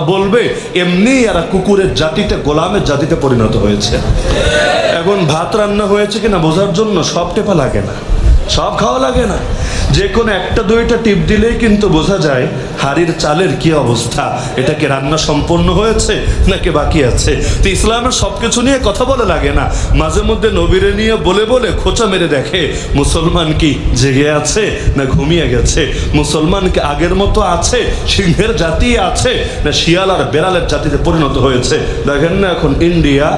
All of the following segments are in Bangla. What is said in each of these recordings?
বলবে, এমনি এরা কুকুরের জাতিতে, গোলামের জাতিতে পরিণত হয়েছে। এখন ভাত রান্না হয়েছে কিনা বোঝার জন্য সব টেপা লাগে না। সব খাওয়া লাগে না। যে কোনো একটা দুইটা টিপ দিলেই কিন্তু বোঝা যায় হাড়ির চালের কি অবস্থা। এটা কি রান্না সম্পন্ন হয়েছে নাকি বাকি আছে? তো ইসলামের সব কিছু নিয়ে কথা বলে লাগে না। মাঝে মধ্যে নবীরে নিয়ে বলে বলে খোঁচা মেরে দেখে, মুসলমান কি জেগে আছে না ঘুমিয়ে গেছে? মুসলমান কি আগের মতো আছে? সিংহের জাতি আছে না শিয়াল আর বেড়ালের জাতিতে পরিণত হয়েছে? দেখেন না এখন ইন্ডিয়া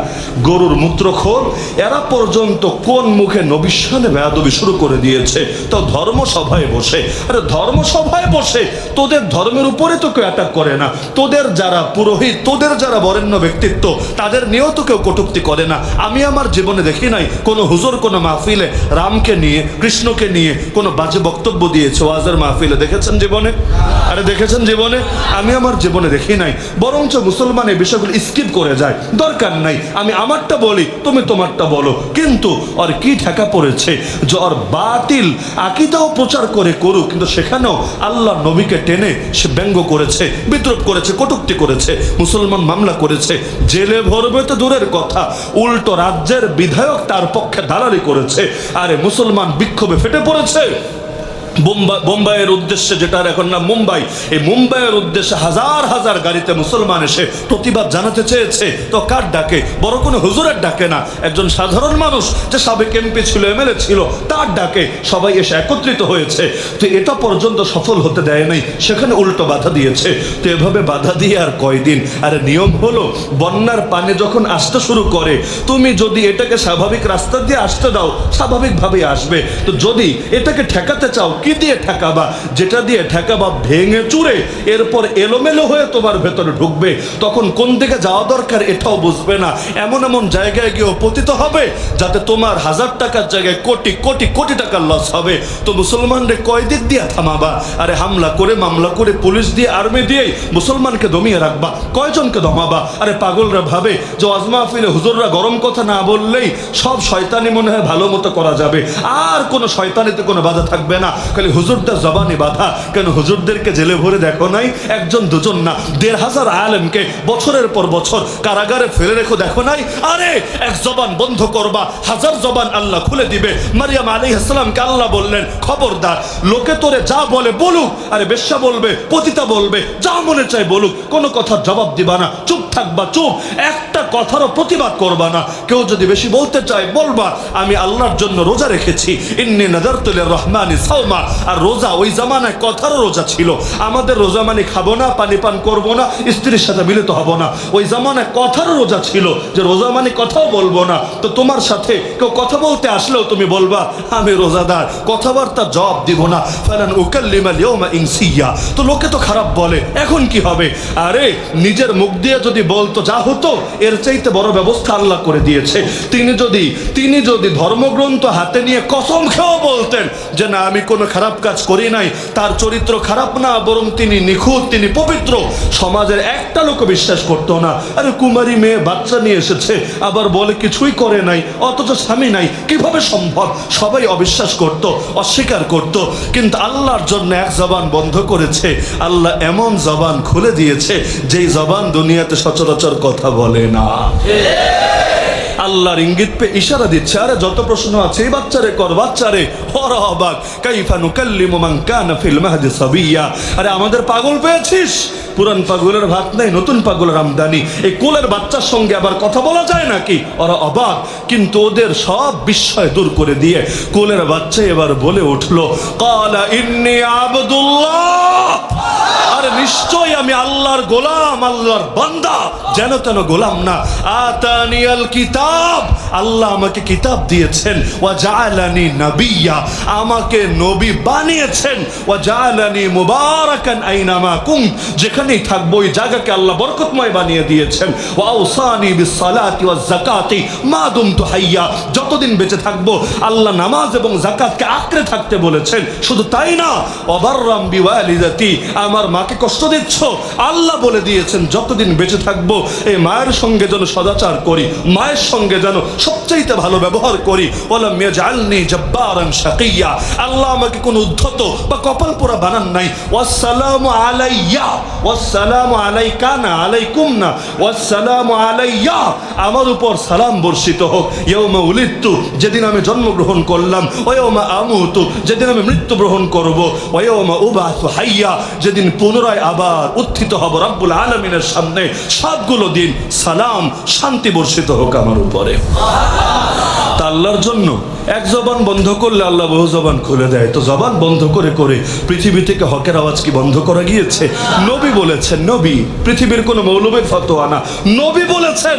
গরুর মূত্রখোর, এরা পর্যন্ত কোন মুখে নবিশ্বানে বেয়াদবি শুরু করে দিয়েছে। তো ধর্মসভায় বসে। আরে ধর্মসভায় বসে তোদের ধর্মের উপরে তো কেউ অ্যাটাক করে না। তোদের যারা পুরোহিত, তোদের যারা বরেণ্য ব্যক্তিত্ব, তাদের নিয়েও তো কেউ কটুক্তি করে না। আমি আমার জীবনে দেখি নাই কোনো হুজুর, কোনো মাহফিলে রামকে নিয়ে, কৃষ্ণকে নিয়ে কোনো বাজে বক্তব্য দিয়েছে ওয়াজের মাহফিলে। দেখেছেন জীবনে? আরে দেখেছেন জীবনে? আমি আমার জীবনে দেখি নাই। বরঞ্চ মুসলমান এই বিষয়গুলো স্কিপ করে যায়। দরকার নাই। আমি আমারটা বলি, তুমি তোমারটা বলো। কিন্তু ওর কি ঠেকা পড়েছে? যে ওর বাতিল, আকিদাও প্রচার করে করুক, কিন্তু সেখানেও আল্লাহ নবীকে টেনে সে ব্যঙ্গ করেছে, বিদ্রুপ করেছে, কটুক্তি করেছে, মুসলমান মামলা করেছে, জেলে ভরবে তো দূরের কথা, উল্টো রাজ্যের বিধায়ক তার পক্ষে দালালি করেছে, আরে মুসলমান বিক্ষোভে ফেটে পড়েছে। বোম্বাইয়ের উদ্দেশ্যে যেটার এখন না মুম্বাই, এই মুম্বাইয়ের উদ্দেশ্যে হাজার হাজার গাড়িতে মুসলমান এসে প্রতিবাদ জানাতে চেয়েছে। তো কার ডাকে? বড় কোনো হুজুরের ডাকে না। একজন সাধারণ মানুষ যে সাবেক এমপি ছিল, এমএলএ ছিল, তার ডাকে সবাই এসে একত্রিত হয়েছে। তো এটা পর্যন্ত সফল হতে দেয় নাই, সেখানে উল্টো বাধা দিয়েছে। তো এভাবে বাধা দিয়ে আর কয়দিন? আরে নিয়ম হলো, বন্যার পানি যখন আসতে শুরু করে, তুমি যদি এটাকে স্বাভাবিক রাস্তা দিয়ে আসতে দাও, স্বাভাবিকভাবেই আসবে। তো যদি এটাকে ঠেকাতে চাও কি দিয়ে ঠেকাবা? যেটা দিয়ে ঠেকাবা ভেঙে চুরে, এরপর এলোমেলো হয়ে তোমার ভেতরে ঢুকবে। তখন কোন দিকে যাওয়া দরকার এটাও বুঝবে না। এমন এমন জায়গায় গিয়ে পতিত হবে, যাতে তোমার হাজার টাকার জায়গায় কোটি কোটি কোটি টাকার লস হবে। তো মুসলমানদের কয় দিক দিয়ে থামাবা? আরে হামলা করে, মামলা করে, পুলিশ দিয়ে আর্মি দিয়েই মুসলমানকে দমিয়ে রাখবা। কয়জনকে দমাবা? আরে পাগলরা ভাবে যে অজমা ফিলে হুজুররা গরম কথা না বললেই সব শয়তানি মনে হয় ভালো মতো করা যাবে। আর কোনো শয়তানিতে কোনো বাধা থাকবে না। খালি হুজুরদের জবানি বাধা। কেন হুজুরদেরকে জেলে ভরে দেখো নাই? একজন দুজন না, দেড় হাজার আলেমকে বছরের পর বছর কারাগারে ফেলে রেখো দেখো নাই? আরে, এক জবান বন্ধ করবা, হাজার জবান আল্লাহ খুলে দিবে। মারিয়াম আলী আসসালামকে আল্লাহ বললেন, খবরদার, লোকে তোরে যা বলে বলুক, আরে বেশ্যা বলবে, পতিতা বলবে, যা মনে চায় বলুক, কোনো কথার জবাব দিবা না, চুপ থাকবা, চুপ। একটা কথারও প্রতিবাদ করবা না। কেউ যদি বেশি বলতে চায়, বলবা, আমি আল্লাহর জন্য রোজা রেখেছি। ইন্নি নাজারতুলের রহমানি সাওমা। আর রোজা ওই জামানায় কথারও রোজা ছিল। আমাদের রোজা মানে খাব না, পানি পান করব না, স্ত্রীর সাথে মিলিত হব না। ওই জামানায় কথারও রোজা ছিল যে রোজা মানে কথাও বলব না। তো তোমার সাথে কেউ কথা বলতে আসলেও তুমি বলবা, আমি রোজাদার, কথাবার্তা জবাব দিব না। ফালান উকাল্লিমাল ইয়ৌমা ইনসিয়া। তো লোকে তো খারাপ বলে, এখন কি হবে? আরে, নিজের মুখ দিয়ে যদি বলতো যা হতো, এর চাইতে বড় ব্যবস্থা আল্লাহ করে দিয়েছে। তিনি যদি তিনি যদি ধর্মগ্রন্থ হাতে নিয়ে কসম খেয়েও বলতেন যে, না, আমি কোনো খারাপ কাজ করি নাই, তার চরিত্র খারাপ না, বরং তিনি নিখুঁত, তিনি পবিত্র। সমাজের একটা লোক বিশ্বাস করতো না। আরে কুমারী মেয়ে বাচ্চা নিয়ে এসেছে, আবার বলে কিছুই করে নাই, অথচ স্বামী নাই, কীভাবে সম্ভব? সবাই অবিশ্বাস করত, অস্বীকার করত, কিন্তু আল্লাহর জন্য এক জবান বন্ধ করেছে। আল্লাহ এমন জবান খুলে দিয়েছে, যেই জবান দুনিয়াতে সচরাচর কথা বলে না। আল্লাহর ইঙ্গিত পে ইশারা দিচ্ছে, আরে যত প্রশ্ন আছে এই বাচ্চারে কর, বাচ্চারে। ওরা অবাক। কাইফা নুকাল্লিমু মান কানা ফিল মাহদি সাবিয়া। আরে আমাদের পাগল পেয়েছিস? পুরান পাগলের ভাত নাই, নতুন পাগলের আমদানি। এই কোলের বাচ্চার সঙ্গে আবার কথা বলা যায় নাকি? ওরা অবাক। কিন্তু ওদের সব বিস্ময় দূর করে দিয়ে কোলের বাচ্চা এবার বলে উঠল, কালা ইন্নি আবদুল্লাহ! আরে নিশ্চয় আমি আল্লাহর গোলাম, আল্লাহর বান্দা। যেন তেন গোলাম না। আতানিয়াল কিতাব, আল্লাহ আমাকে কিতাব দিয়েছেন। ওয়া জাআলানি নাবিয়্যা আমাকে নবী বানিয়েছেন। ওয়া জাআলানি মুবারাকান আইনামা কুম যেখানেই থাকব, ওই জায়গাকে আল্লাহ বরকতময় বানিয়ে দিয়েছেন। ওয়া আওসানি বিসসালাতি ওয়াজ যাকাতি, মা দুমতু হাইয়া, যতদিন বেঁচে থাকব, আল্লাহ নামাজ এবং জাকাতকে আঁকড়ে থাকতে বলেছেন। শুধু তাই না অবাররাম বিওয়ালিদাতি, আমার মাকে কষ্ট দিচ্ছ? আল্লাহ বলে দিয়েছেন, যতদিন বেঁচে থাকব এই মায়ের সঙ্গে যেন সদাচার করি, মায়ের সঙ্গে যেন সবচাইতে ভালো ব্যবহার করি শাকিয়া। আল্লাহ আমাকে কোনো উদ্ধত বা কপাল পোড়া বানান নাই। ওয়াসসালাম আলাইয়া, ওয়াসসালাম আলাইকা না, আলাইকুম না, ওয়াসসালাম আলাইয়া। আমার উপর সালাম বর্ষিত হোক। ইয়ৌমা উলিত্তু যেদিন আমি জন্মগ্রহণ করলাম ওয়ৌমা আমুতু, যেদিন আমি মৃত্যুগ্রহণ করব ওয়ৌমা উবাস হাইয়া, যেদিন পুনরায় আবার উত্থিত হব রব্বুল আলমিনের সামনে। সবগুলো দিন সালাম, শান্তি বর্ষিত হোক আমার উপরে। তা আল্লাহর জন্য এক জবান বন্ধ করলে আল্লাহ বহু জবান খুলে দেয়। তো জবান বন্ধ করে করে পৃথিবী থেকে হকের আওয়াজ কি বন্ধ করা গিয়েছে? নবী বলেছেন, নবী, পৃথিবীর কোনো মৌলবের ফতোয়া না। নবী বলেছেন,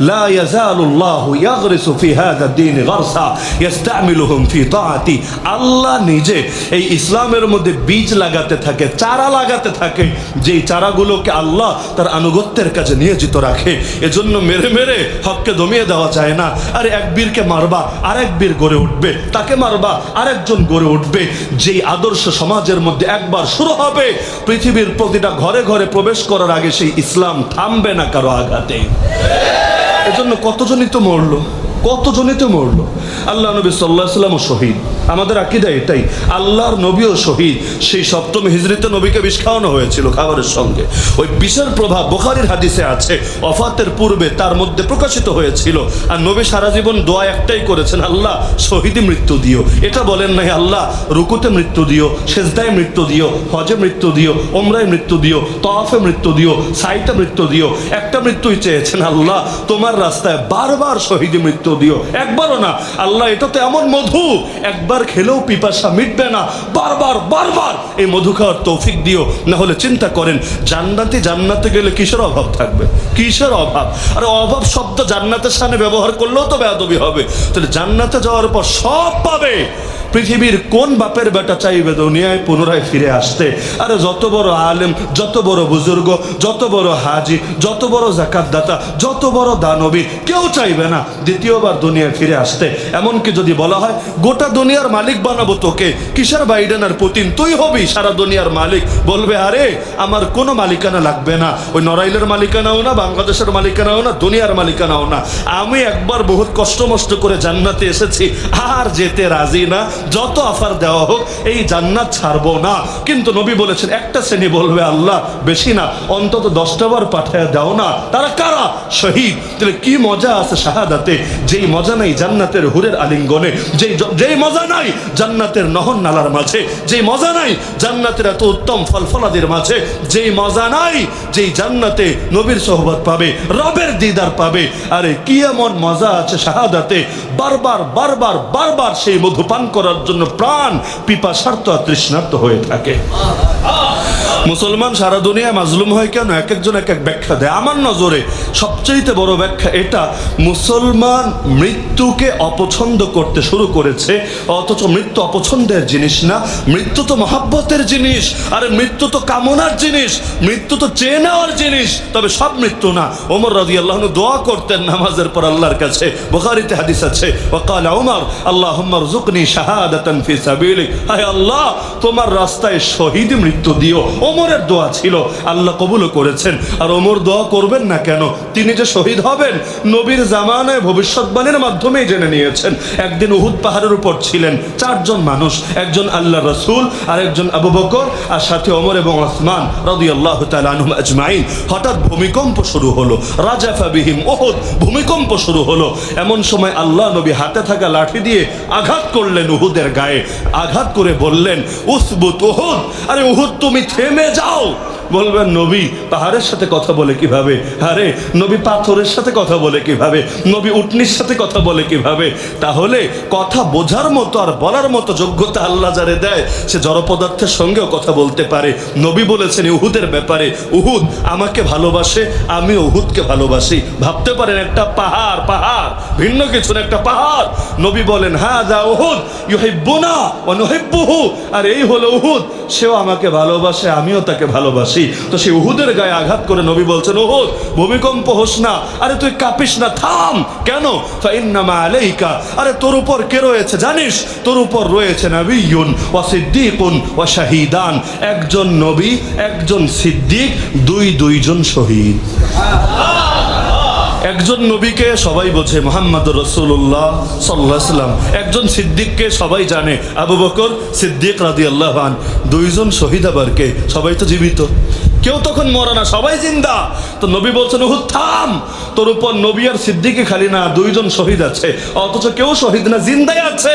লা ইয়াজালুল্লাহু ইয়াগরিসু ফি হাযা দ্বীন গারসা ইস্তামিলুহুম ফি তাআতি। আল্লাহ নিজে এই ইসলামের মধ্যে বীজ লাগাতে থাকে, চারা লাগাতে থাকে, যেই চারাগুলোকে আল্লাহ তার আনুগত্যের কাজে নিয়োজিত রাখে। এজন্য মেরে মেরে হককে দমিয়ে দেওয়া যায় না। আর এক বীরকে মারবা, আরেক বীর গড়ে উঠবে, তাকে মারবা আরেকজন গড়ে উঠবে। যেই আদর্শ সমাজের মধ্যে একবার শুরু হবে, পৃথিবীর প্রতিটা ঘরে ঘরে প্রবেশ করার আগে সেই ইসলাম থামবে না কারও আঘাতে। এজন্য কতজনই তো মরলো? কতজনই তো মরলো? আল্লাহ নবী সাল্লাহ সাল্লামও শহীদ। আমাদের আকিদা এটাই, আল্লাহর নবীও শহীদ। সেই সপ্তম হিজড়িতে নবীকে বিষ খাওয়ানো হয়েছিল খাবারের সঙ্গে। ওই বিষের প্রভাব বোখারির হাদিসে আছে অফাতের পূর্বে তার মধ্যে প্রকাশিত হয়েছিল। আর নবী সারা জীবন দোয়া একটাই করেছেন, আল্লাহ শহীদে মৃত্যু দিও। এটা বলেন নাই, আল্লাহ, রুকুতে মৃত্যু দিও, সেজদায় মৃত্যু দিও, হজে মৃত্যু দিও ওমরায় মৃত্যু দিও তফে মৃত্যু দিও, সাইতে মৃত্যু দিও। একটা মৃত্যুই চেয়েছেন, আল্লাহ, তোমার রাস্তায় বারবার শহীদে মৃত্যু দিও। একবারও না। আল্লাহ, এটা তো এমন মধু। একবার খেলেও পিপাসা মিটবে না। বারবার বারবার এই মধু খাওয়ার তৌফিক দিও। না হলে চিন্তা করেন, জান্নাতে জান্নাতে গেলে কিসের অভাব থাকবে? কিসের অভাব? আর অভাব শব্দ জান্নাতের সামনে ব্যবহার করলেও তো বেয়াদবি হবে। তাহলে জান্নাতে যাওয়ার পর সব পাবে। পৃথিবীর কোন বাপের বেটা চাইবে দুনিয়ায় পুনরায় ফিরে আসতে? আরে যত বড় আলেম, যত বড় বুজুর্গ, যত বড় হাজি, যত বড় জাকাতদাতা, যত বড় দানবী, কেউ চাইবে না দ্বিতীয়বার দুনিয়ায় ফিরে আসতে। এমনকি যদি বলা হয়, গোটা দুনিয়ার মালিক বানাবো তোকে, কিসের বাইডেন আর পুতিন? তুই হবি সারা দুনিয়ার মালিক। বলবে, আরে, আমার কোনো মালিকানা লাগবে না। ওই নড়াইলের মালিকানাও না, বাংলাদেশের মালিকানাও না, দুনিয়ার মালিকানাও না। আমি একবার বহুত কষ্ট মষ্ট করে জান্নাতে এসেছি, আর যেতে রাজি না। যত অফার দেওয়া হোক, এই জান্নাত ছাড়বো না। কিন্তু নবী বলেছেন, একটা শ্রেণি বলবে আল্লাহ, বেশি না, অন্তত দশটা বার পাঠায় দাও না। তারা কারা? শহীদ। তাহলে কি মজা আছে শাহাদাতে? যেই মজা নাই জান্নাতের হুরের আলিঙ্গনে, যেই যেই মজা নাই জান্নাতের নহন নালার মাঝে, যেই মজা নাই জান্নাতের এত উত্তম ফলফলাদের মাঝে, যেই মজা নাই যেই জান্নাতে নবীর সোহবত পাবে, রবের দিদার পাবে। আরে, কি এমন মজা আছে শাহাদাতে? বারবার বারবার বারবার সেই মধু পান করার জন্য প্রাণ পিপাসার্থ আর তৃষ্ণার্থ হয়ে থাকে। মুসলমান সারা দুনিয়ায় মাজলুম হয় কেন? এক একজন এক এক ব্যাখ্যা দেয়। আমার নজরে সবচেয়ে বড় ব্যাখ্যা এটা, মুসলমান মৃত্যুকে অপছন্দ করতে শুরু করেছে, অথচ মৃত্যু অপছন্দের জিনিস না। মৃত্যু তো মহাব্বতের জিনিস, আরে মৃত্যু তো কামনার জিনিস, মৃত্যু তো চেয়ে নেওয়ার জিনিস, তবে সব মৃত্যু না। ওমর রাজি আল্লাহ দোয়া করতেন নামাজের পর আল্লাহর কাছে। বোখারিতে হাদিস আছে ওকাল ওমর আল্লাহ জুকনি শাহাদাতান আল্লাহ, তোমার রাস্তায় শহীদ মৃত্যু দিও। ওমরের দোয়া ছিল। আল্লাহ কবুলও করেছেন। আর ওমর দোয়া করবেন না কেন? তিনি যে শহীদ হবেন, নবীর জামানায় ভবিষ্যৎবাণীর মাধ্যমেই জেনে নিয়েছেন। একদিন উহুদ পাহাড়ের উপর ছিলেন চারজন মানুষ, একজন আল্লাহ রসুল আর একজন আবু বকর, আর সাথে ওমর এবং ওসমান রদি আল্লাহ তালুম আজমাইন। হঠাৎ ভূমিকম্প শুরু হলো। রাজাফা বিহিম ওহুদ ভূমিকম্প শুরু হলো। এমন সময় আল্লাহ নবী হাতে থাকা লাঠি দিয়ে আঘাত করলেন উহুদের গায়ে। আঘাত করে বললেন, উসবুত উহুদ, আরে উহুদ তুমি থেমে 别走。বলবেন, নবী পাহাড়ের সাথে কথা বলে কীভাবে? আরে, নবী পাথরের সাথে কথা বলে কীভাবে? নবী উটনির সাথে কথা বলে কীভাবে? তাহলে কথা বোঝার মতো আর বলার মতো যোগ্যতা আল্লাহ যারে দেয়, সে জড় পদার্থের সঙ্গেও কথা বলতে পারে। নবী বলেছেন, উহুদের ব্যাপারে, উহুদ আমাকে ভালোবাসে, আমি উহুদকে ভালোবাসি। ভাবতে পারেন, একটা পাহাড় পাহাড়, ভিন্ন কিছু না একটা পাহাড়। নবী বলেন হ্যাঁ যা উহুদ ইউহিব্বুনা ওয়া নুহিব্বুহু। আর এই হলো উহুদ, সেও আমাকে ভালোবাসে, আমিও তাকে ভালোবাসি। ভালোবাসি তো সেই উহুদের গায়ে আঘাত করে নবী বলছেন ওহুদ ভূমিকম্প হোস না, আরে তুই কাঁপিস না, থাম। কেন? ফাইন্নামা আলাইকা। আরে তোর উপর কে রয়েছে, জানিস? তোর উপর রয়েছে নবীন ওয়া সিদ্দিকুন ওয়া শাহিদান। একজন নবী, একজন সিদ্দিক, দুই, দুইজন শহীদ। একজন নবীকে সবাই বোঝে, মোহাম্মদ রসুল্লাহ সাল্লাহাম একজন সিদ্দিককে সবাই জানে, আবু বকর সিদ্দিক রাদি আল্লাহান দুইজন শহীদ আবারকে সবাই তো জীবিত। কেউ তখন মরে না, সবাই জিন্দা। তো নবী বলছেন, উহুদ, থাম। তোর উপর নবী আর সিদ্দিকে খালি না, দুইজন শহীদ আছে। অথচ কেউ শহীদ না, জিন্দাই আছে।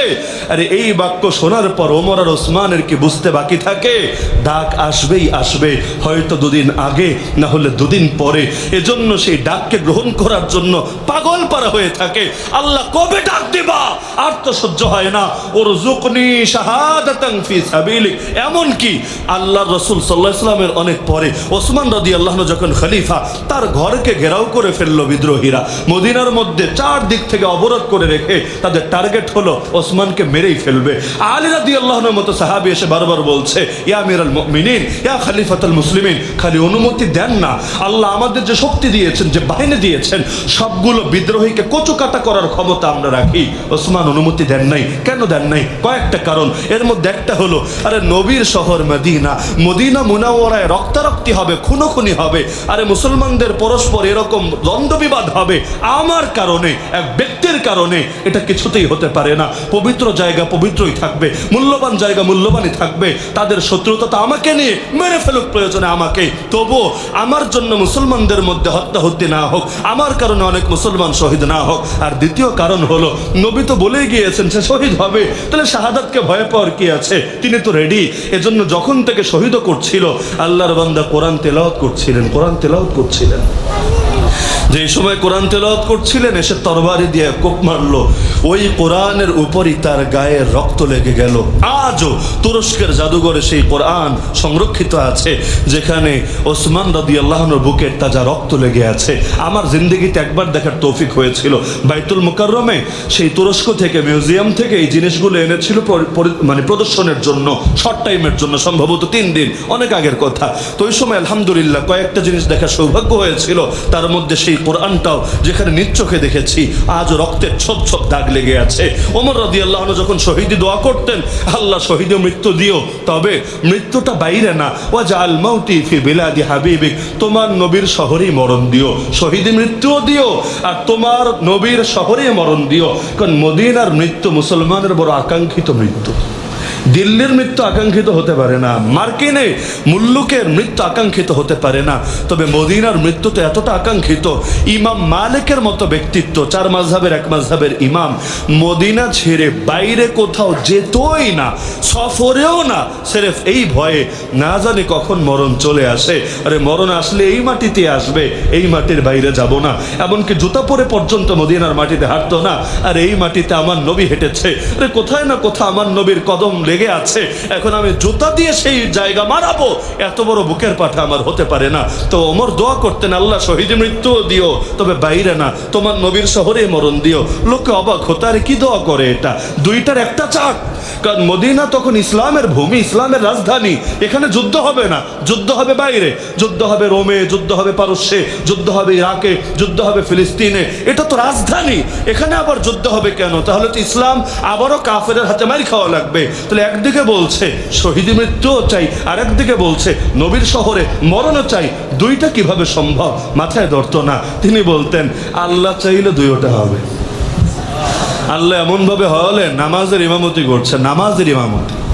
আরে এই বাক্য শোনার পর ওমর আর ওসমানের কি বুঝতে বাকি থাকে? ডাক আসবেই আসবে, হয়তো দুদিন আগে, না হলে দুদিন পরে। এজন্য সেই ডাককে গ্রহণ করার জন্য পাগল পারা হয়ে থাকে। আল্লাহ কবে ডাক দিবা? আর তো সহ্য হয় না। ওর জুকনি শাহাদাতাং ফি সাবিলিক। এমন কি আল্লাহ রসুল সাল্লাহ ইসলামের অনেক পরে ওসমান রাদি আল্লাহ যখন খলিফা, তার ঘরকে ঘেরাও করে ফেলল বিদ্রোহীরা। মদিনার মধ্যে চার দিক থেকে অবরোধ করে রেখে তাদের টার্গেট হলো ওসমানকে মেরেই ফেলবে। আলী রাদি আল্লাহনের মতো সাহাবি এসে বারবার বলছে, ইয়া মিরাল মিনিন ইয়া খালিফাতুল মুসলিমিন, খালি অনুমতি দেন না। আল্লাহ আমাদের যে শক্তি দিয়েছেন, যে বাহিনী দিয়েছেন, সবগুলো বিদ্রোহীকে কচুকাটা করার ক্ষমতা আমরা রাখি। ওসমান অনুমতি দেন নাই, কেন দেন নাই? কয়েকটা কারণ। এর মধ্যে একটা হলো, আরে নবীর শহর মদিনা। মদিনা মুনাওয়ারায় রক্তারক্তি হবে, খুনোখুনি হবে। আরে মুসলমানদের পরস্পর এরকম দ্বন্দ্ববিবাদ হবে আমার কারণে, এক ব্যক্তির কারণে এটা কিছুতেই হতে পারে না। পবিত্র জায়গা পবিত্রই থাকবে, মূল্যবান জায়গা মূল্যবানই থাকবে। তাদের শত্রুতা তো আমাকে নিয়ে মেরে ফেলুক প্রয়োজনে আমাকে। তবু আমার জন্য মুসলমানদের মধ্যে হত্যা হত্যি না হোক, আমার কারণে অনেক মুসলমান শহীদ না হোক। আর দ্বিতীয় কারণ হলো, নবী তো বলেই গিয়েছেন সে শহীদ হবে, তাহলে শাহাদাতকে ভয় পাওয়ার কি আছে? তিনি তো রেডি এজন্য যখন থেকে শহীদও করছিল, আল্লাহর বান্দা কোরআন তেলাওত করছিলেন কোরআন তেলাওত করছিলেন। যে সময় কোরআন তেলাওয়াত করছিলেন, এসে তরবারি দিয়ে কোপ মারলো। ওই কোরআনের উপরই তার গায়ে রক্ত লেগে গেল। আজও তুরস্কের জাদুঘরে সেই কোরআন সংরক্ষিত আছে, যেখানে ওসমান রাদি আল্লাহনের বুকের তাজা রক্ত লেগে আছে। আমার জিন্দগিতে একবার দেখার তৌফিক হয়েছিল। বাইতুল মুকাররমে সেই তুরস্ক থেকে মিউজিয়াম থেকে এই জিনিসগুলো এনেছিল মানে প্রদর্শনের জন্য শর্ট টাইমের জন্য, সম্ভবত তিন দিন, অনেক আগের কথা। তো ওই সময় আলহামদুলিল্লাহ কয়েকটা জিনিস দেখার সৌভাগ্য হয়েছিল। তার মধ্যে সেই কোরআনটাও যেখানে নিজ চোখে দেখেছি আজ রক্তের ছোপ ছোপ দাগ লেগে আছে। ওমর রাদি আল্লাহ যখন শহীদি দোয়া করতেন, আল্লাহ শহীদে মৃত্যু দিও, তবে মৃত্যুটা বাইরে না। ও জাল মাউতি ফি বিলাদি হাবিবিক, তোমার নবীর শহরেই মরণ দিও। শহীদি মৃত্যুও দিও, আর তোমার নবীর শহরেই মরণ দিও। কারণ মদিনার মৃত্যু মুসলমানের বড় আকাঙ্ক্ষিত মৃত্যু। দিল্লির মৃত্যু আকাঙ্ক্ষিত হতে পারে না, মার্কিনে মুল্লুকের মৃত্যু আকাঙ্ক্ষিত হতে পারে না, তবে মদিনার মৃত্যু তো এতটা আকাঙ্ক্ষিত ইমাম মালিকের মতো ব্যক্তিত্ব, চার মাঝহাবের এক মাঝহাবের ইমাম, মদিনা ছেড়ে বাইরে কোথাও যেতই না, সফরেও না, সেরেফ এই ভয়ে না জানি কখন মরণ চলে আসে। আরে মরণ আসলে এই মাটিতে আসবে, এই মাটির বাইরে যাব না, এমনকি জুতা পরে পর্যন্ত মদিনার মাটিতে হাঁটতো না, আর এই মাটিতে আমার নবী হেঁটেছে। আরে কোথায় না কোথাও আমার নবীর কদম লেগে আছে। এখন আমি জুতা দিয়ে সেই জায়গা মারাবো। এত বড় বুকের পাঠা আমার হতে পারে না। তো ওমর দোয়া করতেন, আল্লাহ শহীদ মৃত্যু দিও। তবে বাইরে না, তোমার নবীর শহরে মরণ দিও। লোকে অবাক হতে, আর কি দোয়া করে এটা? দুইটার একটা চাক। কারণ মদিনা তখন ইসলামের ভূমি, ইসলামের রাজধানী। এখানে যুদ্ধ হবে না। যুদ্ধ হবে বাইরে। যুদ্ধ হবে রোমে, যুদ্ধ হবে পারস্যে, যুদ্ধ হবে ইরাকে, যুদ্ধ হবে ফিলিস্তিনে। এটা তো রাজধানী। এখানে আবার যুদ্ধ হবে কেন? তাহলে তো ইসলাম আবারও কাফের হাতে মারি খাওয়া লাগবে। তাহলে একদিকে বলছে, শহীদ মৃত্যুও চাই আর একদিকে বলছে, নবীর শহরে মরণও চাই। দুইটা কীভাবে সম্ভব? মাথায় ধরতো না। তিনি বলতেন, আল্লাহ চাইলে দুইটা হবে। আল্লাহ এমনভাবে হলে নামাজের ইমামতি করছে নামাজের ইমামতি।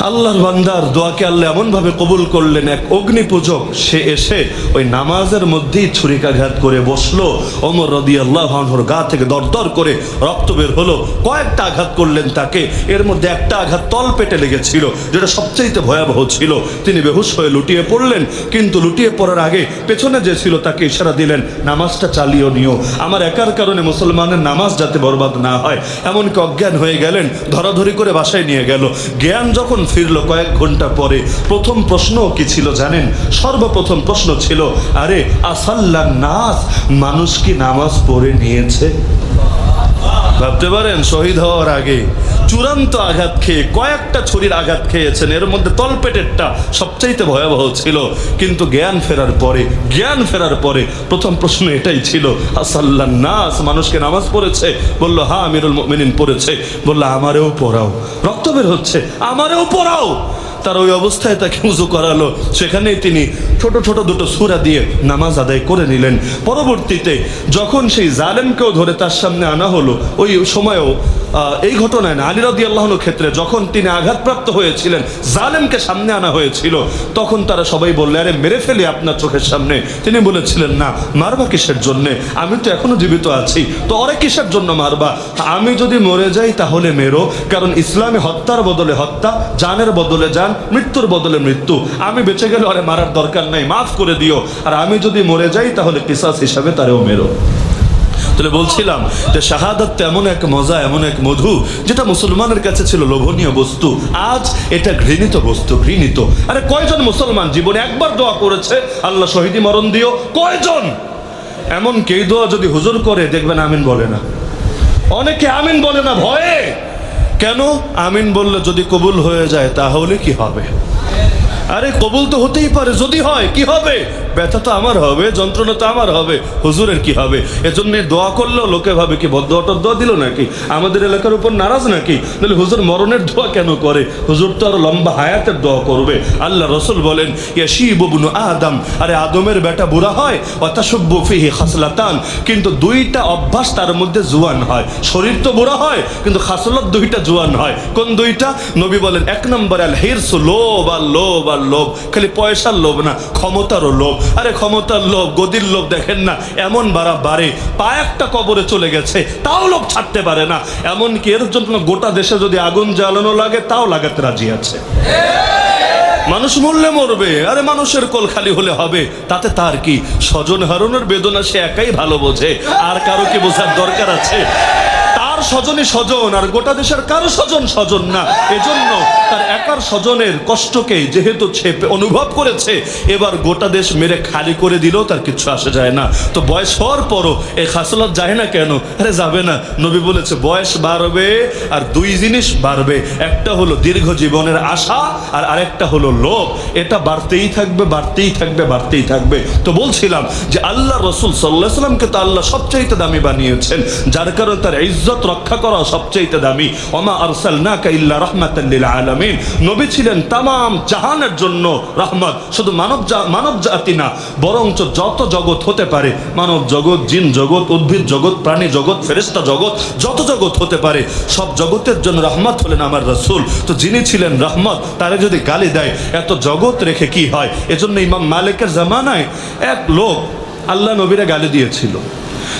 আল্লাহর বান্দার দোয়াকে আল্লাহ এমনভাবে কবুল করলেন, এক অগ্নি পূজক সে এসে ওই নামাজের মধ্যেই ছুরিকাঘাত করে বসল। অমর রদি আল্লাহ গা থেকে দরদর করে রক্ত বের হলো। কয়েকটা আঘাত করলেন তাকে। এর মধ্যে একটা আঘাত তল পেটে লেগেছিল, যেটা সবচাইতে ভয়াবহ ছিল। তিনি বেহুশ হয়ে লুটিয়ে পড়লেন, কিন্তু লুটিয়ে পড়ার আগে পেছনে যে ছিল তাকে ইশারা দিলেন, নামাজটা চালিয়ে নিও। আমার একার কারণে মুসলমানের নামাজ যাতে বরবাদ না হয়। এমনকি অজ্ঞান হয়ে গেলেন, ধরাধরি করে বাসায় নিয়ে গেল। জ্ঞান যখন ফিরলো কয়েক ঘণ্টা পরে। প্রথম প্রশ্ন কি ছিল জানেন? সর্বপ্রথম প্রশ্ন ছিল, আরে আসাল্লা নাস মানুষ কি নামাজ পড়ে নিয়েছে? ভাবতে পারেন, শহীদ হওয়ার আগে চূড়ান্ত আঘাত খেয়ে কয়েকটা ছুরির আঘাত খেয়েছেন। এর মধ্যে তলপেটেরটা সবচাইতে ভয়াবহ ছিল। কিন্তু জ্ঞান ফেরার পরে, জ্ঞান ফেরার পরে প্রথম প্রশ্ন এটাই ছিল আসাল্লাহ নাস, মানুষকে নামাজ পড়েছে? বলল হা আমিরুল মিনিন পড়েছে। বলল, আমারেও পড়াও। রক্ত বের হচ্ছে, আমারেও পড়াও। তার ওই অবস্থায় তাকে উজু করালো। সেখানেই তিনি ছোট ছোট দুটো সুরা দিয়ে নামাজ আদায় করে নিলেন। পরবর্তীতে যখন সেই জালেমকেও ধরে তার সামনে আনা হলো, ওই সময়েও এই ঘটনায় না আলিরাদি আল্লাহনের ক্ষেত্রে যখন তিনি আঘাতপ্রাপ্ত হয়েছিলেন, জালেমকে সামনে আনা হয়েছিল, তখন তারা সবাই বললে, আরে, মেরে ফেলি আপনার চোখের সামনে। তিনি বলেছিলেন, না, মারবা কিসের জন্যে? আমি তো এখনও জীবিত আছি। তো অরে কিসের জন্য মারবা? আমি যদি মরে যাই তাহলে মেরো, কারণ ইসলামে হত্যার বদলে হত্যা, জানের বদলে জান মৃত্যুর বদলে মৃত্যু। আমি বেঁচে গেলে অরে মারার দরকার নাই, মাফ করে দিও। আর আমি যদি মরে যাই, তাহলে কিসাস হিসাবে তারেও মেরো। তাহলে বলছিলাম যে শাহাদাত এমন এক মজা, এমন এক মধু, যেটা মুসলমানের কাছে ছিল লোভনীয় বস্তু। আজ এটা ঘৃণিত বস্তু, ঘৃণিত। আরে কয়জন মুসলমান জীবনে একবার দোয়া করেছে? আল্লাহ শহীদি মরণ দিও। কয়জন? এমন কেই দোয়া যদি হুজুর করে, দেখবেন আমিন বলে না। অনেকে আমিন বলে না, ভয়ে। কেন? আমিন বললে যদি কবুল হয়ে যায় তাহলে কি হবে? আরে কবুল তো হতেই পারে, যদি হয়, কি হবে? ব্যথা তো আমার হবে, যন্ত্রণা তো আমার হবে, হুজুরের কি হবে? এজন্য দোয়া করলেও লোকে ভাবে কি বদ্ধ অটর দোয়া দিল নাকি? আমাদের এলাকার উপর নারাজ নাকি? তাহলে হুজুর মরণের দোয়া কেন করে? হুজুর তো আরও লম্বা হায়াতের দোয়া করবে। আল্লাহ রসুল বলেন ইয়াশি ববুনু আদম, আরে আদমের বেটা বুড়া হয় অতাসব্বু ফিহি খাসলাতান, কিন্তু দুইটা অভ্যাস তার মধ্যে জুয়ান হয়। শরীর তো বুড়া হয়, কিন্তু খাসলত দুইটা জুয়ান হয়। কোন দুইটা? নবী বলেন, এক নম্বর আল হিরস লোভ আর লোভ আর লোভ, খালি পয়সার লোভ না, ক্ষমতারও লোভ। আরে ক্ষমতার লোভ, গদির লোভ দেখেন না, এমন বাড়া বাড়ে, পা একটা কবরে চলে গেছে, তাও লোভ ছাড়তে পারে না। এমনকি এর জন্য গোটা দেশে যদি আগুন জ্বালানো লাগে, তাও লাগাতে রাজি আছে। মানুষ মরলে মরবে, আরে মানুষের কোল খালি হলে হবে, তাতে তার কি? স্বজন হারানোর বেদনা সে একাই ভালো বোঝে, আর কারও কি বোঝার দরকার আছে? তার স্বজনই স্বজন? আর গোটা দেশের কারও স্বজন স্বজন না? এজন্য তার একার স্বজনের কষ্টকে যেহেতু সে অনুভব করেছে, এবার গোটা দেশ মেরে খালি করে দিলেও তার কিছু আসে যায় না। তো বয়স হওয়ার পরও এই খাসলত যায় না কেন? আরে যাবে না। নবী বলেছে, বয়স বাড়বে আর দুই জিনিস বাড়বে। একটা হলো দীর্ঘ জীবনের আশা আর আরেকটা হলো লোভ। এটা বাড়তেই থাকবে বাড়তেই থাকবে বাড়তেই থাকবে। তো বলছিলাম যে আল্লাহ রসুল সাল্লাহ সাল্লামকে তো আল্লাহ সবচাইতে দামি বানিয়েছেন। যার কারণে তার ইজ্জত রক্ষা করা সবচাইতে দামি। ওমা আরসাল না ইল্লা রহমাতাল্লিল আলামিন। নবী ছিলেন তামাম জাহানের জন্য রহমত। শুধু মানব মানব জাতি না, বরঞ্চ যত জগৎ হতে পারে, মানব জগৎ, জিন জগৎ, উদ্ভিদ জগৎ, প্রাণী জগৎ ফেরেস্তা জগৎ, যত জগৎ হতে পারে, সব জগতের জন্য রহমত হলেন আমার রসুল। তো যিনি ছিলেন রহমত, তারে যদি গালি দেয়, এত জগৎ রেখে কি হয়? এজন্য ইমাম মালিকের জামানায় এক লোক আল্লাহ নবীরা গালি দিয়েছিল।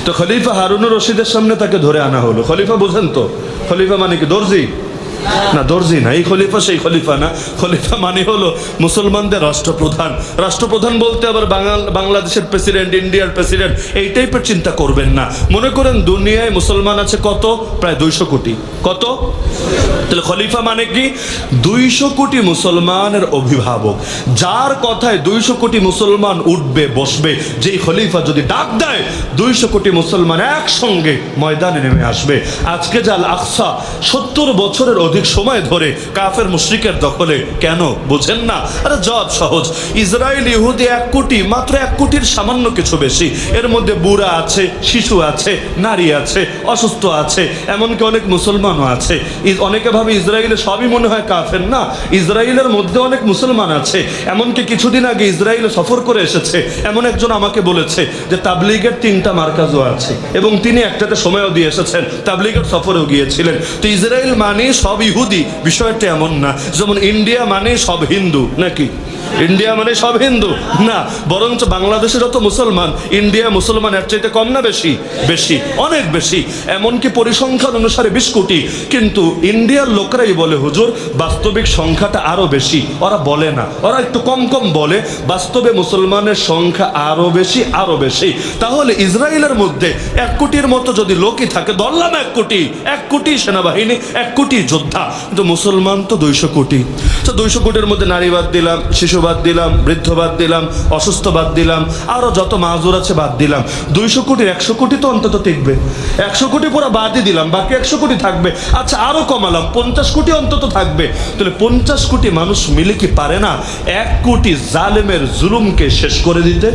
তো খলিফা হারুনুর রশিদের সামনে তাকে ধরে আনা হলো। খলিফা বুঝেন তো। খলিফা মানে কি? দর্জি? না, দর্জি না, এই খলিফা সেই খলিফা না। খলিফা মানে হলো মুসলমানদের রাষ্ট্রপ্রধান। রাষ্ট্রপ্রধান বলতে আবার বাঙাল, বাংলাদেশের প্রেসিডেন্ট, ইন্ডিয়ার প্রেসিডেন্ট, এই টাইপের চিন্তা করবেন না। মনে করেন দুনিয়ায় মুসলমান আছে কত? প্রায় দুইশো কোটি। কত? তাহলে খলিফা মানে কি? দুইশো কোটি মুসলমানের অভিভাবক। যার কথায় দুইশো কোটি মুসলমান উঠবে, বসবে, যেই খলিফা যদি ডাক দেয়, দুইশো কোটি মুসলমান একসঙ্গে ময়দানে নেমে আসবে। আজকে জাল আকসা সত্তর বছরের অধিক সময় ধরে কাফের মুশ্রিকের দখলে। কেন? বুঝেন না? আরে জব সহজ। ইসরায়েল ইহুদি এক কোটি, মাত্র এক কোটির সামান্য কিছু বেশি। এর মধ্যে বুড়া আছে, শিশু আছে, নারী আছে, অসুস্থ আছে, এমনকি অনেক মুসলমানও আছে। অনেকে ভাবে ইসরায়েলে সবই মনে হয় কাফের। না, ইসরায়েলের মধ্যে অনেক মুসলমান আছে। এমনকি কিছুদিন আগে ইসরায়েলে সফর করে এসেছে। এমন একজন আমাকে বলেছে যে তাবলিগের তিনটা মার্কাজও আছে এবং তিনি একটাতে সময়ও দিয়ে এসেছেন। তাবলিগের সফরেও গিয়েছিলেন। তো ইসরায়েল মানে সব ইহুদি বিষয়টা এমন না। যেমন ইন্ডিয়া মানে সব হিন্দু নাকি? ইন্ডিয়া মানে সব হিন্দু। না, বরঞ্চ বাংলাদেশের যত মুসলমান, ইন্ডিয়া মুসলমান এর চাইতে কম না বেশি? বেশি, অনেক বেশি। এমনকি পরিসংখ্যান অনুসারে বিশ কোটি। কিন্তু ইন্ডিয়ার লোকরাই বলে, হুজুর, বাস্তবিক সংখ্যাটা আরও বেশি। ওরা বলে না। ওরা একটু কম কম বলে, বাস্তবে মুসলমানের সংখ্যা আরও বেশি আরও বেশি। তাহলে ইসরায়েলের মধ্যে এক কোটির মতো যদি লোকই থাকে, ধরলাম এক কোটি এক কোটি সেনাবাহিনী, এক কোটি যোদ্ধা। কিন্তু মুসলমান তো দুইশো কোটি। তো দুইশো কোটির মধ্যে নারীবাদ দিলাম, শিশু শিশু বাদ দিলাম, বৃদ্ধ বাদ দিলাম, অসুস্থ বাদ দিলাম আরও যত মাজুর আছে বাদ দিলাম। দুইশো কোটির একশো কোটি তো অন্তত টিকবে। একশো কোটি পুরো বাদই দিলাম, বাকি একশো কোটি থাকবে। আচ্ছা আরও কমালাম, পঞ্চাশ কোটি অন্তত থাকবে। তাহলে পঞ্চাশ কোটি মানুষ মিলে কি পারে না এক কোটি জালেমের জুলুমকে শেষ করে দিতে?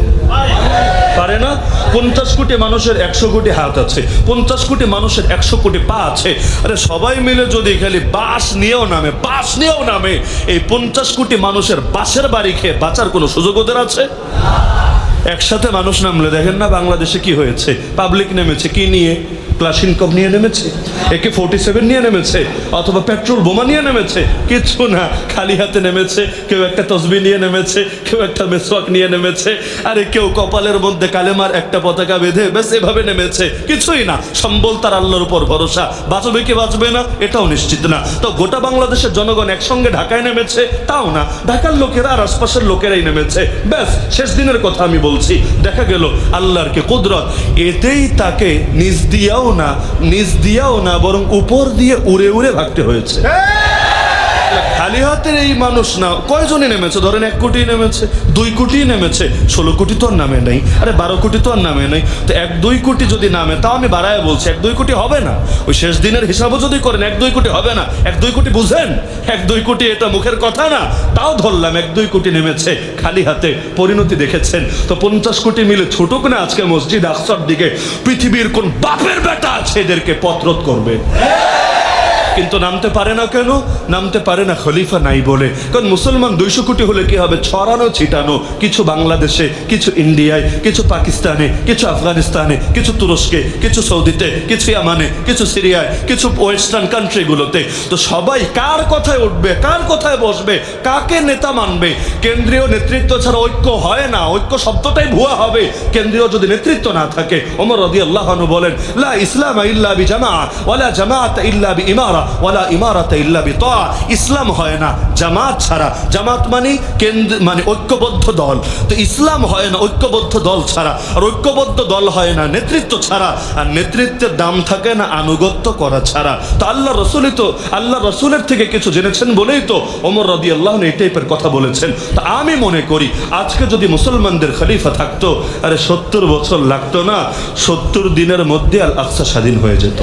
পারে না? পঞ্চাশ কোটি মানুষের একশো কোটি হাত আছে, পঞ্চাশ কোটি মানুষের একশো কোটি পা আছে। আরে সবাই মিলে যদি খালি বাস নিয়েও নামে বাস নিয়েও নামে, এই পঞ্চাশ কোটি মানুষের বাসের বাড়ি খেয়ে বাঁচার কোনো সুযোগ ওদের আছে? একসাথে মানুষ নামলে দেখেন না বাংলাদেশে কি হয়েছে? পাবলিক নেমেছে, কি নিয়ে? ক্লাসিনকপ নিয়ে নেমেছে একে ফোর্টি সেভেন নিয়ে নেমেছে, অথবা পেট্রোল বোমা নিয়ে নেমেছে কিছু না, খালি হাতে নেমেছে, কেউ একটা তসবি নিয়ে নেমেছে, কেউ একটা মেসওয়াক নিয়ে নেমেছে, আরে কেউ কপালের মধ্যে কালেমার একটা পতাকা বেঁধে বেশ এভাবে নেমেছে, কিছুই না, সম্বল তার আল্লাহর উপর ভরসা, বাঁচবে কি বাঁচবে না, এটাও নিশ্চিত না। তো গোটা বাংলাদেশের জনগণ একসঙ্গে ঢাকায় নেমেছে, তাও না, ঢাকার লোকেরা আর আশপাশের লোকেরাই নেমেছে, ব্যাস, শেষ দিনের কথা আমি বলছি, দেখা গেল আল্লাহর কে কুদরত, এতেই তাকে নিজ দিয়াও না নিচ দিয়েও না বরং উপর দিয়ে উড়ে উড়ে ভাগতে হয়েছে। খালি হাতের এই মানুষ না কয়জনে নেমেছে? ধরেন এক কোটি নেমেছে, দুই কোটি নেমেছে, ষোলো কোটি তো আর নামে নেই, আরে বারো কোটি তো আর নামে নেই। তো এক দুই কোটি যদি নামে, তাও আমি বাড়ায় বলছি, এক দুই কোটি হবে না? ওই শেষ দিনের হিসাবও যদি করেন, এক দুই কোটি হবে না? এক দুই কোটি বুঝেন? এক দুই কোটি এটা মুখের কথা না। তাও ধরলাম এক দুই কোটি নেমেছে, খালি হাতে পরিণতি দেখেছেন। তো পঞ্চাশ কোটি মিলে ছুটুক না আজকে মসজিদ আকসার দিকে, পৃথিবীর কোন বাপের বেটা আছে এদেরকে পত্রত করবে? কিন্তু নামতে পারে না কেন? নামতে পারে না খলিফা নাই বলে। কারণ মুসলমান দুইশো কোটি হলে কি হবে? ছড়ানো, ছিটানো, কিছু বাংলাদেশে, কিছু ইন্ডিয়ায়, কিছু পাকিস্তানে, কিছু আফগানিস্তানে, কিছু তুরস্কে, কিছু সৌদিতে, কিছু ইয়ামানে, কিছু সিরিয়ায়, কিছু ওয়েস্টার্ন কান্ট্রিগুলোতে। তো সবাই কার কথায় উঠবে? কার কথায় বসবে? কাকে নেতা মানবে? কেন্দ্রীয় নেতৃত্ব ছাড়া ঐক্য হয় না। ঐক্য শব্দটাই ভুয়া হবে। কেন্দ্রীয় যদি নেতৃত্ব না থাকে, ওমর রদি আল্লাহনু বলেন, লা ইসলাম ইল্লা বি জামা, ওয়ালা জামাত ইল্লা বি ইমারা। ওয়ালা ইমারাত ইল্লা বি তা ইসলাম হয় না জামাত ছাড়া। জামাত মানে কেন্দ্র মানে ঐক্যবদ্ধ দল। তো ইসলাম হয় না ঐক্যবদ্ধ দল ছাড়া। আর ঐক্যবদ্ধ দল হয় না নেতৃত্ব ছাড়া। আর নেতৃত্বের দাম থাকে না আনুগত্য করা ছাড়া। তো আল্লাহ রসুলই তো, আল্লাহ রসুলের থেকে কিছু জেনেছেন বলেই তো ওমর রদি আল্লাহ এই টাইপের কথা বলেছেন। তা আমি মনে করি, আজকে যদি মুসলমানদের খলিফা থাকতো, আরে সত্তর বছর লাগতো না, সত্তর দিনের মধ্যে আল আকসা স্বাধীন হয়ে যেত।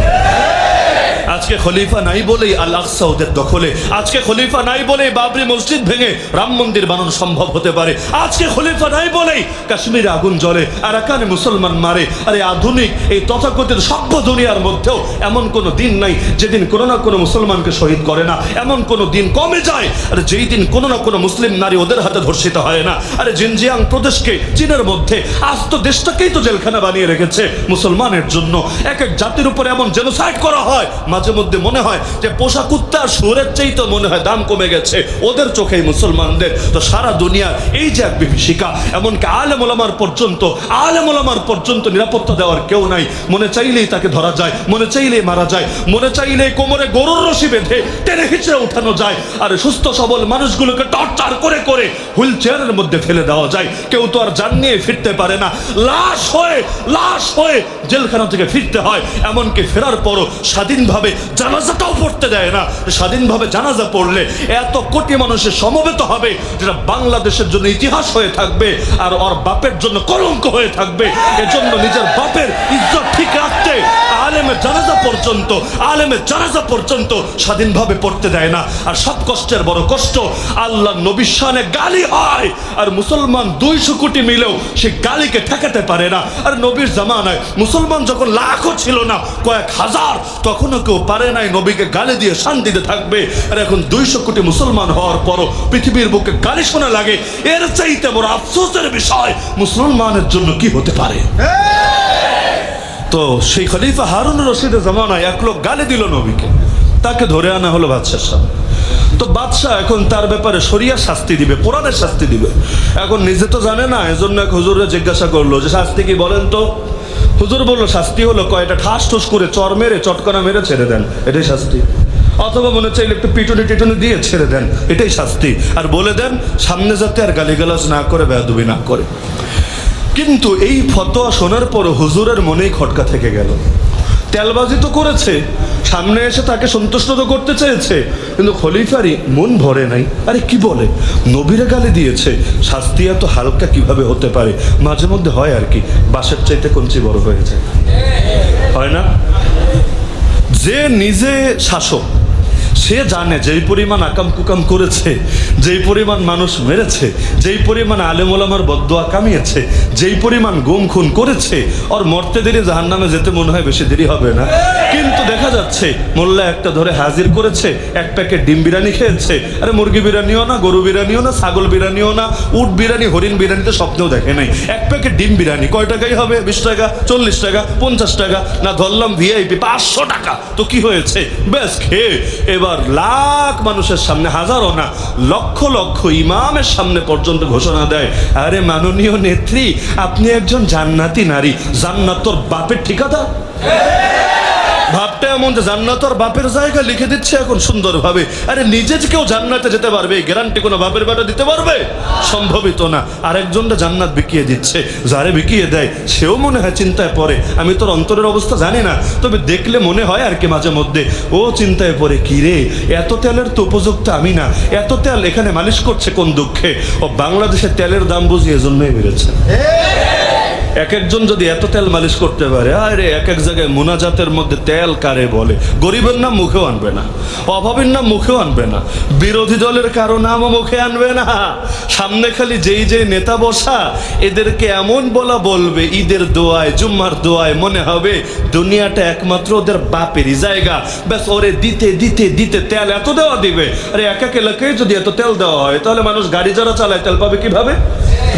আজকে খলিফা নাই বলেই আল আকসা ওদের দখলে। আজকে খলিফা নাই বলেই বাবরি মসজিদ ভেঙে রাম মন্দির বানানো সম্ভব হতে পারে। আজকে খলিফা নাই বলেই কাশ্মীরে আগুন জ্বলে আরাকানে মুসলমান মারে। আরে আধুনিক এই তথাকথিত সভ্য দুনিয়ার মধ্যেও এমন কোনো দিন নাই যেদিন কোনো না কোনো মুসলমানকে শহীদ করে না। এমন কোনো দিন কমে যায়, আর যেই দিন কোনো না কোনো মুসলিম নারী ওদের হাতে ধর্ষিত হয় না। আরে জিনজিয়াং প্রদেশকে চীনের মধ্যে আজ তো দেশটাকেই তো জেলখানা বানিয়ে রেখেছে মুসলমানের জন্য। এক এক জাতির উপর এমন জেনোসাইড করা হয় মাঝে মধ্যে মনে হয় যে পোষা কুত্তা আর সুরের চেয়ে তো মনে হয় দাম কমে গেছে। ওদের চোখেই মুসলমানদের। তো সারা দুনিয়ার এই যে এক বিভীষিকা, এমনকি আলেম ওলামার পর্যন্ত, আলেম ওলামার পর্যন্ত নিরাপত্তা দেওয়ার কেউ নাই। মনে চাইলেই তাকে ধরা যায়, মনে চাইলেই মারা যায়, মনে চাইলেই কোমরে গরুর রশি বেঁধে টেনে হিচড়ে উঠানো যায়। আর সুস্থ সবল মানুষগুলোকে টর্চার করে করে হুইল চেয়ারের মধ্যে ফেলে দেওয়া যায়। কেউ তো আর যান নিয়ে ফিরতে পারে না। লাশ হয়ে লাশ হয়ে জেলখানা থেকে ফিরতে হয়। এমনকি ফেরার পরও স্বাধীনভাবে জানাজাটাও পড়তে দেয় না। স্বাধীনভাবে জানাজা পড়লে এত কোটি মানুষের সমবেত হবে যেটা বাংলাদেশের জন্য ইতিহাস হয়ে থাকবে আর ওর বাপের জন্য কলঙ্ক হয়ে থাকবে। এজন্য নিজের বাপের ইজ্জত ঠিক রাখতে আলেমের জানাজা পর্যন্ত, আলেমের জানাজা পর্যন্ত স্বাধীনভাবে পড়তে দেয় না। আর সব কষ্টের বড় কষ্ট আল্লাহ নবীর গালি হয়। আর মুসলমান দুইশো কোটি মিলেও সে গালিকে ঠেকাতে পারে না। আর নবীর জামানায় মুসলমান যখন লাখও ছিল না, কয়েক হাজার, তখনও কেউ পারে নাই নবীকে গালি দিয়ে শান্তিতে থাকবে। আর এখন দুইশো কোটি মুসলমান হওয়ার পরও পৃথিবীর বুকে গালি শোনা লাগে। এর চাইতে বড় আফসোসের বিষয় মুসলমানের জন্য কি হতে পারে? তো সেই খলিফা হারুন রশিদের জামানায় এক লোক গালি দিল নবীকে। তাকে ধরে আনা হলো বাদশার সামনে তো বাদশাহ এখন তার ব্যাপারে সরিয়া শাস্তি দিবে, কোরআনের শাস্তি দিবে। এখন নিজে তো জানে না, এজন্য এক হুজুরে জিজ্ঞাসা করল যে, শাস্তি কি বলেন তো? হুজুর বলল, শাস্তি হলো কয়টা ঠাস ঠুস করে চর মেরে চটকনা মেরে ছেড়ে দেন, এটাই শাস্তি। অথবা মনে চাইলে একটু পিটুনি টিটুনি দিয়ে ছেড়ে দেন, এটাই শাস্তি। আর বলে দেন, সামনে যাতে আর গালিগালাজ না করে, বেয়াদুবি না করে। কিন্তু এই ফতোয়া শোনার পর হুজুরের মনেই খটকা থেকে গেল। তেলবাজি তো করেছে, সামনে এসে তাকে সন্তুষ্ট তো করতে চেয়েছে, কিন্তু খলিফারই মন ভরে নাই। আরে কি বলে? নবীরা গালি দিয়েছে, শাস্তি এত হালকা কীভাবে হতে পারে? মাঝে মধ্যে হয় আর কি, বাসের চাইতে কঞ্চি বড় হয়ে যায়। হয় না? যে নিজে শাসক সে জানে যেই পরিমাণ আকাম কুকাম করেছে, যেই পরিমাণ মানুষ মেরেছে, যেই পরিমাণ আলেমোলামার বদোয়া কামিয়েছে, যেই পরিমাণ গুম খুন করেছে ওর মরতে দেরি জাহান নামে যেতে মনে হয় বেশি দেরি হবে না। কিন্তু দেখা যাচ্ছে, মোল্লা একটা ধরে হাজির করেছে, এক প্যাকেট ডিম বিরিয়ানি খেয়েছে। আরে মুরগি বিরিয়ানিও না, গরু বিরিয়ানিও না, ছাগল বিরিয়ানিও না, উট বিরিয়ানি, হরিণ বিরিয়ানিতে স্বপ্নেও দেখে নাই। এক প্যাকেট ডিম বিরিয়ানি কয় টাকাই হবে? বিশ টাকা, চল্লিশ টাকা, পঞ্চাশ টাকা? না ধরলাম ভিআইপি পাঁচশো টাকা। তো কি হয়েছে? বেশ, খেয়ে। এবার লাখ মানুষের সামনে হাজারও না, লক্ষ লক্ষ ইমামের সামনে পর্যন্ত ঘোষণা দেয়। আরে মাননীয় নেত্রী, আপনি একজন জান্নাতি নারী। জান্নাত তোর বাপের ঠিকাদার? এমন জান্নাত, আর বাপের জায়গা লিখে দিচ্ছে এখন সুন্দরভাবে। আরে নিজে কেউ জান্নাতে যেতে পারবে গ্যারান্টি কোনো বাপের বেটা দিতে পারবে? সম্ভবিত না। আরেকজনটা জান্নাত বিকিয়ে দিচ্ছে। যারে বিকিয়ে দেয়, সেও মনে হয় চিন্তায় পড়ে। আমি তোর অন্তরের অবস্থা জানি না, তবে দেখলে মনে হয় আর কি মাঝে মধ্যে। ও চিন্তায় পড়ে, কি রে? এত তেলের তো উপযুক্ত আমি না। এত তেল এখানে মালিশ করছে কোন দুঃখে? ও বাংলাদেশে তেলের দাম বুঝি এজন্যই বেড়েছে। এক একজন যদি এত তেল মালিশ করতে পারে, আরে এক এক জায়গায় মোনাজাতের মধ্যে তেল কারে বলে? গরিবের নাম মুখেও আনবে না, অভাবের নাম মুখেও আনবে না, বিরোধী দলের কারও নামও মুখে আনবে না। সামনে খালি যেই যেই নেতা বসা, এদেরকে এমন বলা বলবে, ঈদের দোয়ায়, জুম্মার দোয়ায় মনে হবে দুনিয়াটা একমাত্র ওদের বাপেরই জায়গা। ব্যাস, ওরে দিতে দিতে দিতে তেল এত দেওয়া দিবে। আরে এক এক এলাকায় যদি এত তেল দেওয়া হয়, তাহলে মানুষ গাড়ি যারা চালায়, তেল পাবে কীভাবে?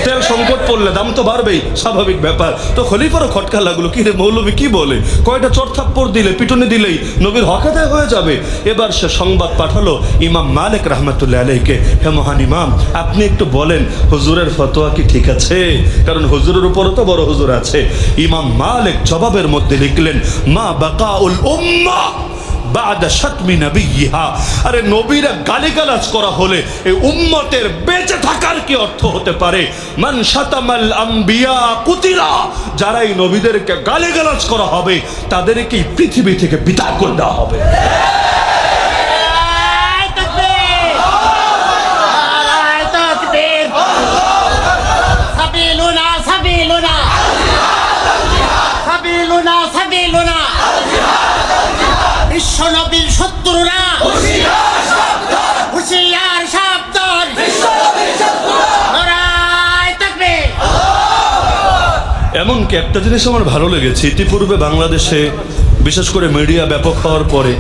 তেল সংকট পড়লে দাম তো বাড়বেই, স্বাভাবিক ব্যাপার। তো খলিফারও খটকা লাগল। কি রে মৌলবী কি বলে? কয়টা চট থাপ্পড় দিলে, পিটুনি দিলেই নবীর হকাদায় হয়ে যাবে? এবার সে সংবাদ পাঠালো ইমাম মালিক রহমতুল্লাহ আলাইকে। হে মহান ইমাম, আপনি একটু বলেন, হুজুরের ফতোয়া কি ঠিক আছে? কারণ হুজুরের উপরও তো বড় হুজুর আছে। ইমাম মালিক জবাবের মধ্যে লিখলেন, মা বাকা বাকাউল উম্মা। বাদা শাতমি ইহা আরে নবীরা গালিগালাজ করা হলে এই উম্মতের বেঁচে থাকার কি অর্থ হতে পারে? মান শাতামাল আম্বিয়া যারা এই নবীদেরকে গালিগালাজ করা হবে তাদেরকে পৃথিবী থেকে বিদায় করে দেওয়া হবে। এমনকি একটা জিনিস আমার ভালো লেগেছে। ইতিপূর্বে বাংলাদেশে বিশেষ করে মিডিয়া ব্যাপক হওয়ার পরে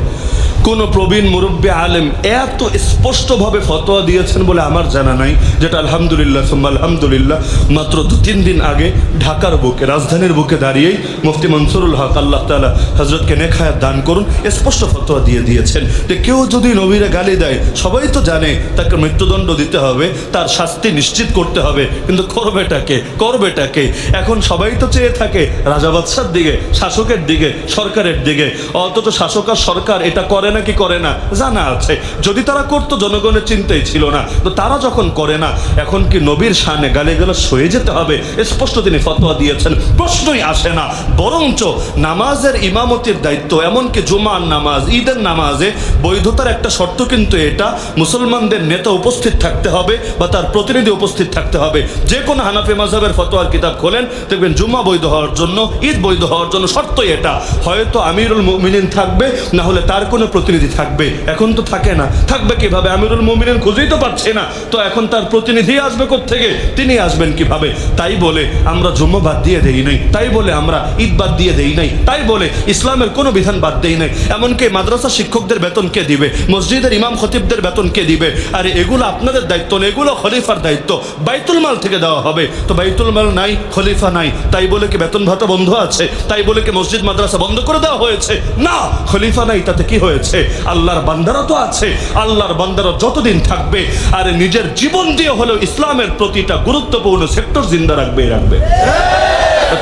কোনো প্রবীণ মুরব্বী আলেম এত স্পষ্টভাবে ফতোয়া দিয়েছেন বলে আমার জানা নাই, যেটা আলহামদুলিল্লাহ, সুম্মা আলহামদুলিল্লাহ, মাত্র দু তিন দিন আগে ঢাকার বুকে, রাজধানীর বুকে দাঁড়িয়েই মুফতি মনসুরুল হক আল্লাহ তালা হজরতকে নেখায়াত দান করুন স্পষ্ট ফতোয়া দিয়ে দিয়েছেন। যে কেউ যদি নবীরা গালি দেয়, সবাই তো জানে তাকে মৃত্যুদণ্ড দিতে হবে, তার শাস্তি নিশ্চিত করতে হবে, কিন্তু করবেটাকে করবেটাকে? এখন সবাই তো চেয়ে থাকে রাজা বাদশার দিকে, শাসকের দিকে, সরকারের দিকে, অথচ শাসক আর সরকার এটা করে না। কি করে না? জানা আছে। যদি তারা করতো, জনগণের চিন্তাই ছিল না। তো তারা যখন করে না, এখন কি নবীর সামনে গালে গেলে সয়ে যেতে হবে? স্পষ্ট তিনি ফতোয়া দিয়েছেন। প্রশ্নই আসে না। বরঞ্চ নামাজের ইমামতির দায়িত্ব, এমনকি জুমার নামাজ, ঈদের নামাজে বৈধতার একটা শর্ত কিন্তু এটা, মুসলমানদের নেতা উপস্থিত থাকতে হবে বা তার প্রতিনিধি উপস্থিত থাকতে হবে। যে কোনো হানাফি মাঝহের ফতোয়ার কিতাব খোলেন, দেখবেন জুম্মা বৈধ হওয়ার জন্য, ঈদ বৈধ হওয়ার জন্য শর্তই এটা। হয়তো আমিরুল মুমিনিন থাকবে না হলে তার কোনো প্রতিনিধি থাকবে। এখন তো থাকে না। থাকবে কীভাবে? আমিরুল মুমিনিন খুঁজেই তো পাচ্ছে না। তো এখন তার প্রতিনিধি আসবে থেকে তিনি আসবেন কীভাবে? তাই বলে আমরা জুম্মা বাদ দিয়ে দেই নাই। তাই বলে আমরা ঈদ বাদ দিয়ে দেই নাই। তাই বলে ইসলামের কোনো বিধান বাদ দেই নাই। এমনকি মাদ্রাসা শিক্ষকদের বেতন কে দিবে? মসজিদের ইমাম খতিবদের বেতন কে দিবে? আরে এগুলো আপনাদের দায়িত্ব না, এগুলো খলিফার দায়িত্ব। বাইতুল মাল থেকে দেওয়া হবে। তো বাইতুল মাল নাই, খলিফা নাই। তাই বলে কি বেতন ভাতা বন্ধ আছে? তাই বলে কি মসজিদ, মাদ্রাসা বন্ধ করে দেওয়া হয়েছে? না, খলিফা নাই, তাতে কি হয়েছে? আল্লাহর বান্দারা তো আছে, আল্লাহর বান্দারা যতদিন থাকবে, আর নিজের জীবন দিয়ে হলেও ইসলামের প্রতিটা গুরুত্বপূর্ণ সেক্টর জিন্দা রাখবে রাখবে।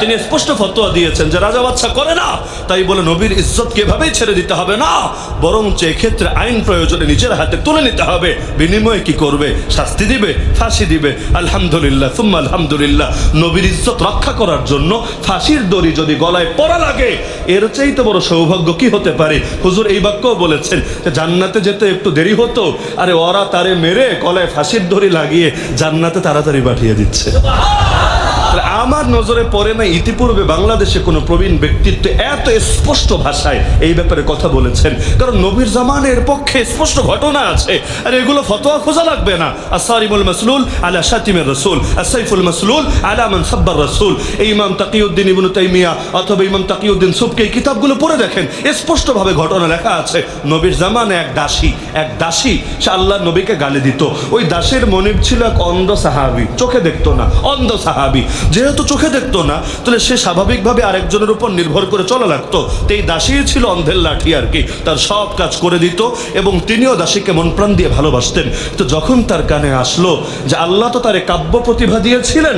তিনি স্পষ্ট ফতোয়া দিয়েছেন যে রাজা বাচ্চা করে না। তাই বলে নবীর ইজ্জত এভাবেই ছেড়ে দিতে হবে না। বরঞ্চ এক্ষেত্রে আইন প্রয়োজনে নিজের হাতে তুলে নিতে হবে। বিনিময়ে কি করবে? শাস্তি দিবে? ফাঁসি দিবে? আলহামদুলিল্লাহ, সুম্মা আলহামদুলিল্লাহ। নবীর ইজ্জত রক্ষা করার জন্য ফাঁসির দড়ি যদি গলায় পড়া লাগে, এর চাইতে বড় সৌভাগ্য কি হতে পারে? হুজুর এই বাক্যও বলেছেন যে জান্নাতে যেতে একটু দেরি হতো। আরে ওরা তারে মেরে গলায় ফাঁসির দড়ি লাগিয়ে জান্নাতে তাড়াতাড়ি পাঠিয়ে দিচ্ছে। আমার নজরে পড়ে না ইতিপূর্বে বাংলাদেশে কোনো প্রবীণ ব্যক্তিত্ব এত স্পষ্ট ভাষায় এই ব্যাপারে কথা বলেছেন। কারণ নবীর জামানের পক্ষে স্পষ্ট ঘটনা আছে। আর এগুলো ফতোয়া খোঁজা লাগবে না। আসারিমুল মাসলুল আলা শাতিমের রসুল, আসাইফুল মাসলুল আলা মান সাব্বার রসুল। এই ইমাম তাকিউদ্দিন ইবনু তাইমিয়া অথবা ইমাম তাকিউদ্দিন সুবকে এই কিতাবগুলো পড়ে দেখেন। স্পষ্টভাবে ঘটনা লেখা আছে, নবীর জামানে এক দাসী এক দাসী সে আল্লাহ নবীকে গালি দিত। ওই দাসের মনিব ছিল এক অন্ধ সাহাবি, চোখে দেখতো না, অন্ধ সাহাবি। যেহেতু চোখে দেখতো না। তাহলে সে স্বাভাবিকভাবে আরেকজনের উপর নির্ভর করে চলা লাগতো। তো এই দাসী ছিল অন্ধের লাঠি আর কি। তার সব কাজ করে দিত এবং তিনিও দাসীকে মন প্রাণ দিয়ে ভালোবাসতেন। তো যখন তার কানে আসলো যে আল্লাহ তো তারে কাব্য প্রতিভা দিয়েছিলেন